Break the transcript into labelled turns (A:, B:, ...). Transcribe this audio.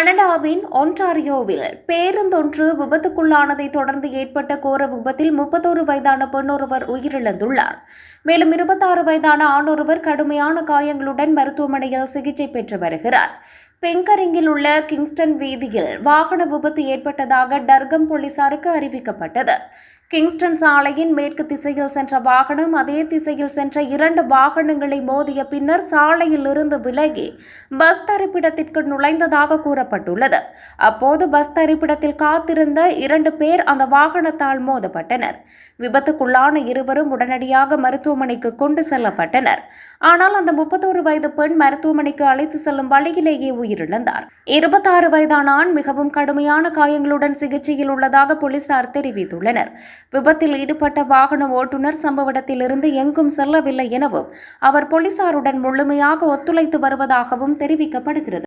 A: கனடாவின் ஒன்டாரியோவில் பேருந்தொன்று விபத்துக்குள்ளானதை தொடர்ந்து ஏற்பட்ட கோர விபத்தில் முப்பத்தோரு வயதான பெண்ணொருவர் உயிரிழந்துள்ளார். மேலும் இருபத்தாறு வயதான ஆணொருவர் கடுமையான காயங்களுடன் மருத்துவமனையில் சிகிச்சை பெற்று வருகிறார். பெங்கரிங்கில் உள்ள கிங்ஸ்டன் வீதியில் வாகன விபத்து ஏற்பட்டதாக டர்கம் போலீசாருக்கு அறிவிக்கப்பட்டது. கிங்ஸ்டன் சாலையின் மேற்கு திசையில் சென்ற வாகனம் அதே திசையில் சென்ற இரண்டு வாகனங்களை மோதிய பின்னர் சாலையில் இருந்து விலகி பஸ் தரிப்பிடத்திற்கு நுழைந்ததாக கூறப்பட்டுள்ளது. அப்போது பஸ் தரிப்பிடத்தில் காத்திருந்த இரண்டு பேர் அந்த வாகனத்தால் மோதப்பட்டனர். விபத்துக்குள்ளான இருவரும் உடனடியாக மருத்துவமனைக்கு கொண்டு செல்லப்பட்டனர். ஆனால் அந்த முப்பத்தோரு வயது பெண் மருத்துவமனைக்கு அழைத்து செல்லும் வழியிலேயே உயிரிழந்தார். இருபத்தாறு வயதான ஆண் மிகவும் கடுமையான காயங்களுடன் சிகிச்சையில் உள்ளதாக போலீசார் தெரிவித்துள்ளனர். விபத்தில் ஈடுபட்ட வாகன ஓட்டுநர் சம்பவ இடத்திலிருந்து எங்கும் செல்லவில்லை எனவும் அவர் போலீசாருடன் முழுமையாக ஒத்துழைத்து வருவதாகவும் தெரிவிக்கப்படுகிறது.